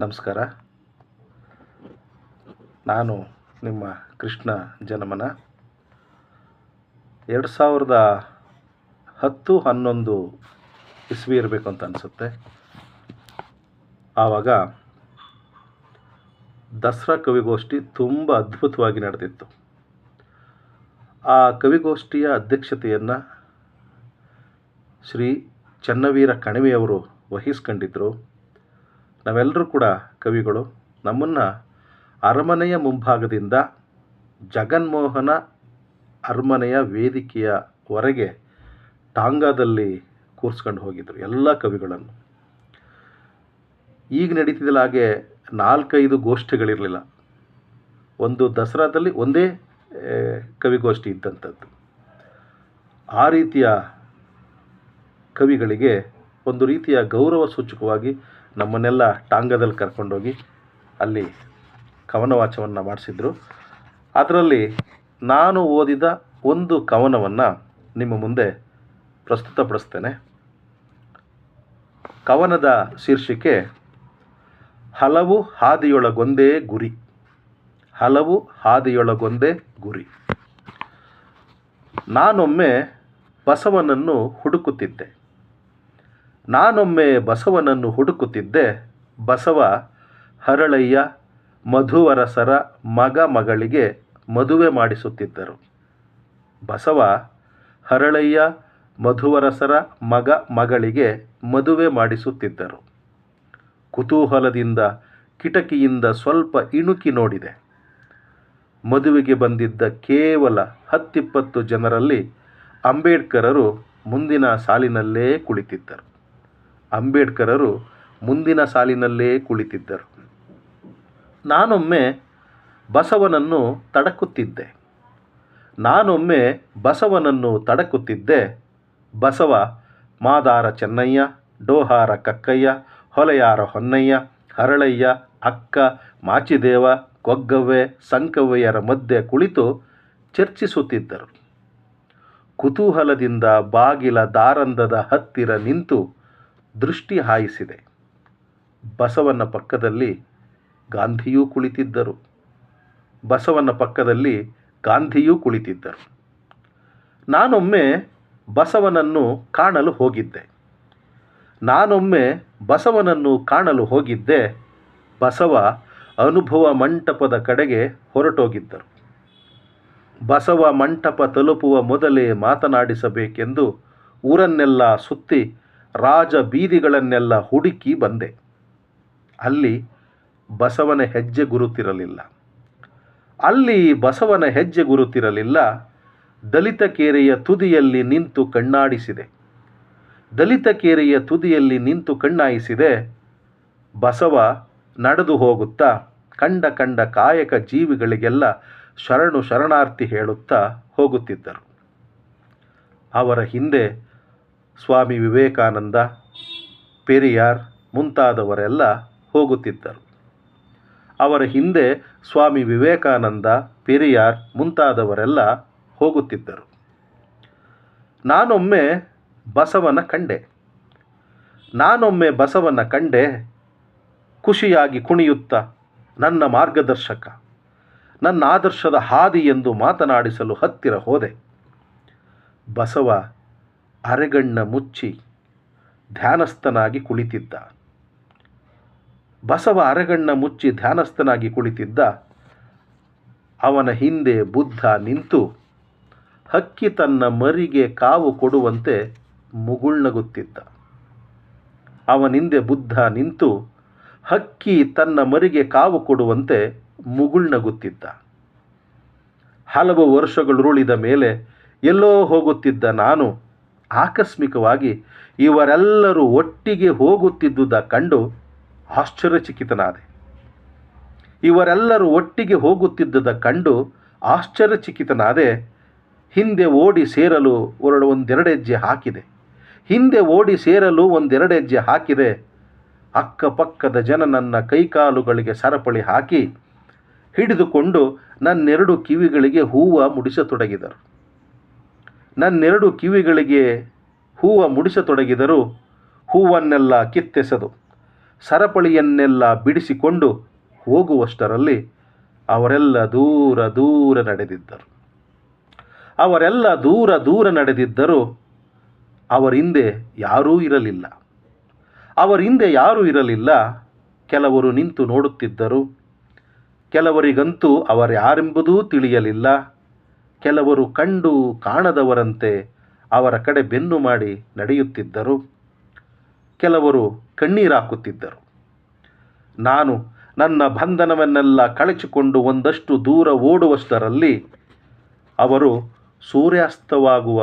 ನಮಸ್ಕಾರ. ನಾನು ನಿಮ್ಮ ಕೃಷ್ಣ ಜನಮನ. ಎರಡು ಸಾವಿರದ ಹತ್ತು ಹನ್ನೊಂದು ಇಸ್ವಿ ಇರಬೇಕು ಅಂತ ಅನಿಸುತ್ತೆ. ಆವಾಗ ದಸರಾ ಕವಿಗೋಷ್ಠಿ ತುಂಬ ಅದ್ಭುತವಾಗಿ ನಡೆದಿತ್ತು. ಆ ಕವಿಗೋಷ್ಠಿಯ ಅಧ್ಯಕ್ಷತೆಯನ್ನು ಶ್ರೀ ಚನ್ನವೀರ ಕಣಿವೆಯವರು ವಹಿಸ್ಕೊಂಡಿದ್ದರು ನಾವೆಲ್ಲರೂ ಕೂಡ ಕವಿಗಳು, ನಮ್ಮನ್ನು ಅರಮನೆಯ ಮುಂಭಾಗದಿಂದ ಜಗನ್ಮೋಹನ ಅರಮನೆಯ ವೇದಿಕೆಯವರೆಗೆ ಟಾಂಗಾದಲ್ಲಿ ಕೂರಿಸ್ಕೊಂಡು ಹೋಗಿದ್ದರು ಎಲ್ಲ ಕವಿಗಳನ್ನು. ಈಗ ನಡೀತಿದ್ದಲ್ಲ ಹಾಗೆ ನಾಲ್ಕೈದು ಗೋಷ್ಠಿಗಳಿರಲಿಲ್ಲ. ಒಂದು ದಸರಾದಲ್ಲಿ ಒಂದೇ ಕವಿಗೋಷ್ಠಿ ಇದ್ದಂಥದ್ದು. ಆ ರೀತಿಯ ಕವಿಗಳಿಗೆ ಒಂದು ರೀತಿಯ ಗೌರವ ಸೂಚಕವಾಗಿ ನಮ್ಮನ್ನೆಲ್ಲ ಟಾಂಗದಲ್ಲಿ ಕರ್ಕೊಂಡೋಗಿ ಅಲ್ಲಿ ಕವನ ವಾಚವನ್ನು ಮಾಡಿಸಿದ್ರು. ಅದರಲ್ಲಿ ನಾನು ಓದಿದ ಒಂದು ಕವನವನ್ನು ನಿಮ್ಮ ಮುಂದೆ ಪ್ರಸ್ತುತಪಡಿಸ್ತೇನೆ. ಕವನದ ಶೀರ್ಷಿಕೆ, ಹಲವು ಹಾದಿಯೊಳಗೊಂದೇ ಗುರಿ, ಹಲವು ಹಾದಿಯೊಳಗೊಂದೇ ಗುರಿ. ನಾನೊಮ್ಮೆ ಬಸವನನ್ನು ಹುಡುಕುತ್ತಿದ್ದೆ. ನಾನೊಮ್ಮೆ ಬಸವನನ್ನು ಹುಡುಕುತ್ತಿದ್ದೆ. ಬಸವ ಹರಳಯ್ಯ, ಮಧುವರಸರ ಮಗ ಮಗಳಿಗೆ ಮದುವೆ ಮಾಡಿಸುತ್ತಿದ್ದರು. ಬಸವ ಹರಳಯ್ಯ, ಮಧುವರಸರ ಮಗ ಮಗಳಿಗೆ ಮದುವೆ ಮಾಡಿಸುತ್ತಿದ್ದರು. ಕುತೂಹಲದಿಂದ, ಕಿಟಕಿಯಿಂದ ಸ್ವಲ್ಪ ಇಣುಕಿ ನೋಡಿದೆ. ಮದುವೆಗೆ ಬಂದಿದ್ದ ಕೇವಲ ಹತ್ತಿಪ್ಪತ್ತು ಜನರಲ್ಲಿ ಅಂಬೇಡ್ಕರರು ಮುಂದಿನ ಸಾಲಿನಲ್ಲೇ ಕುಳಿತಿದ್ದರು. ಅಂಬೇಡ್ಕರರು ಮುಂದಿನ ಸಾಲಿನಲ್ಲೇ ಕುಳಿತಿದ್ದರು. ನಾನೊಮ್ಮೆ ಬಸವನನ್ನು ತಡಕುತ್ತಿದ್ದೆ. ನಾನೊಮ್ಮೆ ಬಸವನನ್ನು ತಡಕುತ್ತಿದ್ದೆ. ಬಸವ, ಮಾದಾರ ಚೆನ್ನಯ್ಯ, ಡೋಹಾರ ಕಕ್ಕಯ್ಯ, ಹೊಲೆಯಾರ ಹೊನ್ನಯ್ಯ, ಹರಳಯ್ಯ, ಅಕ್ಕ, ಮಾಚಿದೇವ ಗೊಗ್ಗವ್ವೆ ಸಂಕವ್ವೆಯರ ಮಧ್ಯೆ ಕುಳಿತು ಚರ್ಚಿಸುತ್ತಿದ್ದರು. ಕುತೂಹಲದಿಂದ ಬಾಗಿಲ ದಾರಂದದ ಹತ್ತಿರ ನಿಂತು ದೃಷ್ಟಿ ಹಾಯಿಸಿದೆ. ಬಸವನ ಪಕ್ಕದಲ್ಲಿ ಗಾಂಧಿಯೂ ಕುಳಿತಿದ್ದರು. ಬಸವನ ಪಕ್ಕದಲ್ಲಿ ಗಾಂಧಿಯೂ ಕುಳಿತಿದ್ದರು. ನಾನೊಮ್ಮೆ ಬಸವನನ್ನು ಕಾಣಲು ಹೋಗಿದ್ದೆ. ನಾನೊಮ್ಮೆ ಬಸವನನ್ನು ಕಾಣಲು ಹೋಗಿದ್ದೆ. ಬಸವ ಅನುಭವ ಮಂಟಪದ ಕಡೆಗೆ ಹೊರಟೋಗಿದ್ದರು. ಬಸವ ಮಂಟಪ ತಲುಪುವ ಮೊದಲೇ ಮಾತನಾಡಿಸಬೇಕೆಂದು ಊರನ್ನೆಲ್ಲ ಸುತ್ತಿ ರಾಜ ಬೀದಿಗಳನ್ನೆಲ್ಲ ಹುಡುಕಿ ಬಂದೆ. ಅಲ್ಲಿ ಬಸವನ ಹೆಜ್ಜೆ ಗುರುತಿರಲಿಲ್ಲ. ಅಲ್ಲಿ ಬಸವನ ಹೆಜ್ಜೆ ಗುರುತಿರಲಿಲ್ಲ. ದಲಿತ ಕೇರೆಯ ತುದಿಯಲ್ಲಿ ನಿಂತು ಕಣ್ಣಾಡಿಸಿದೆ. ದಲಿತ ಕೇರೆಯ ತುದಿಯಲ್ಲಿ ನಿಂತು ಕಣ್ಣಾಯಿಸಿದೆ. ಬಸವ ನಡೆದು ಹೋಗುತ್ತಾ, ಕಂಡ ಕಂಡ ಕಾಯಕ ಜೀವಿಗಳಿಗೆಲ್ಲ ಶರಣು ಶರಣಾರ್ಥಿ ಹೇಳುತ್ತಾ ಹೋಗುತ್ತಿದ್ದರು. ಅವರ ಹಿಂದೆ ಸ್ವಾಮಿ ವಿವೇಕಾನಂದ, ಪೆರಿಯಾರ್ ಮುಂತಾದವರೆಲ್ಲ ಹೋಗುತ್ತಿದ್ದರು. ಅವರ ಹಿಂದೆ ಸ್ವಾಮಿ ವಿವೇಕಾನಂದ, ಪೆರಿಯಾರ್ ಮುಂತಾದವರೆಲ್ಲ ಹೋಗುತ್ತಿದ್ದರು. ನಾನೊಮ್ಮೆ ಬಸವನ ಕಂಡೆ. ನಾನೊಮ್ಮೆ ಬಸವನ ಕಂಡೆ ಖುಷಿಯಾಗಿ ಕುಣಿಯುತ್ತಾ ನನ್ನ ಮಾರ್ಗದರ್ಶಕ, ನನ್ನ ಆದರ್ಶದ ಹಾದಿ ಎಂದು ಮಾತನಾಡಿಸಲು ಹತ್ತಿರ ಹೋದೆ. ಬಸವ ಅರೆಗಣ್ಣ ಮುಚ್ಚಿ ಧ್ಯಾನಸ್ಥನಾಗಿ ಕುಳಿತಿದ್ದ. ಬಸವ ಅರೆಗಣ್ಣ ಮುಚ್ಚಿ ಧ್ಯಾನಸ್ಥನಾಗಿ ಕುಳಿತಿದ್ದ. ಅವನ ಹಿಂದೆ ಬುದ್ಧ ನಿಂತು ಹಕ್ಕಿ ತನ್ನ ಮರಿಗೆ ಕಾವು ಕೊಡುವಂತೆ ಮುಗುಳ್ನಗುತ್ತಿದ್ದ ಅವನಿಂದೆ ಬುದ್ಧ ನಿಂತು ಹಕ್ಕಿ ತನ್ನ ಮರಿಗೆ ಕಾವು ಕೊಡುವಂತೆ ಮುಗುಳ್ನಗುತ್ತಿದ್ದ ಹಲವು ವರ್ಷಗಳುರುಳಿದ ಮೇಲೆ ಎಲ್ಲೋ ಹೋಗುತ್ತಿದ್ದ ನಾನು ಆಕಸ್ಮಿಕವಾಗಿ ಇವರೆಲ್ಲರೂ ಒಟ್ಟಿಗೆ ಹೋಗುತ್ತಿದ್ದುದ ಕಂಡು ಆಶ್ಚರ್ಯಚಕಿತನಾದೆ. ಇವರೆಲ್ಲರೂ ಒಟ್ಟಿಗೆ ಹೋಗುತ್ತಿದ್ದುದ ಕಂಡು ಆಶ್ಚರ್ಯಚಕಿತನಾದೆ. ಹಿಂದೆ ಓಡಿ ಸೇರಲು ಒರಡು ಒಂದೆರಡೆಜ್ಜೆ ಹಾಕಿದೆ. ಹಿಂದೆ ಓಡಿ ಸೇರಲು ಒಂದೆರಡೆಜ್ಜೆ ಹಾಕಿದೆ. ಅಕ್ಕಪಕ್ಕದ ಜನ ನನ್ನ ಕೈಕಾಲುಗಳಿಗೆ ಸರಪಳಿ ಹಾಕಿ ಹಿಡಿದುಕೊಂಡು ನನ್ನೆರಡು ಕಿವಿಗಳಿಗೆ ಹೂವು ಮುಡಿಸತೊಡಗಿದರು. ನನ್ನೆರಡು ಕಿವಿಗಳಿಗೆ ಹೂವ ಮುಡಿಸತೊಡಗಿದರು ಹೂವನ್ನೆಲ್ಲ ಕಿತ್ತೆಸೆದು, ಸರಪಳಿಯನ್ನೆಲ್ಲ ಬಿಡಿಸಿಕೊಂಡು ಹೋಗುವಷ್ಟರಲ್ಲಿ ಅವರೆಲ್ಲ ದೂರ ದೂರ ನಡೆದಿದ್ದರು. ಅವರೆಲ್ಲ ದೂರ ದೂರ ನಡೆದಿದ್ದರೂ ಅವರ ಹಿಂದೆ ಯಾರೂ ಇರಲಿಲ್ಲ. ಅವರ ಹಿಂದೆ ಯಾರೂ ಇರಲಿಲ್ಲ. ಕೆಲವರು ನಿಂತು ನೋಡುತ್ತಿದ್ದರು. ಕೆಲವರಿಗಂತೂ ಅವರ್ಯಾರೆಂಬುದೂ ತಿಳಿಯಲಿಲ್ಲ. ಕೆಲವರು ಕಂಡು ಕಾಣದವರಂತೆ ಅವರ ಕಡೆ ಬೆನ್ನು ಮಾಡಿ ನಡೆಯುತ್ತಿದ್ದರು. ಕೆಲವರು ಕಣ್ಣೀರಾಕುತ್ತಿದ್ದರು ನಾನು ನನ್ನ ಬಂಧನವನ್ನೆಲ್ಲ ಕಳಚಿಕೊಂಡು ಒಂದಷ್ಟು ದೂರ ಓಡುವಷ್ಟರಲ್ಲಿ ಅವರು ಸೂರ್ಯಾಸ್ತವಾಗುವ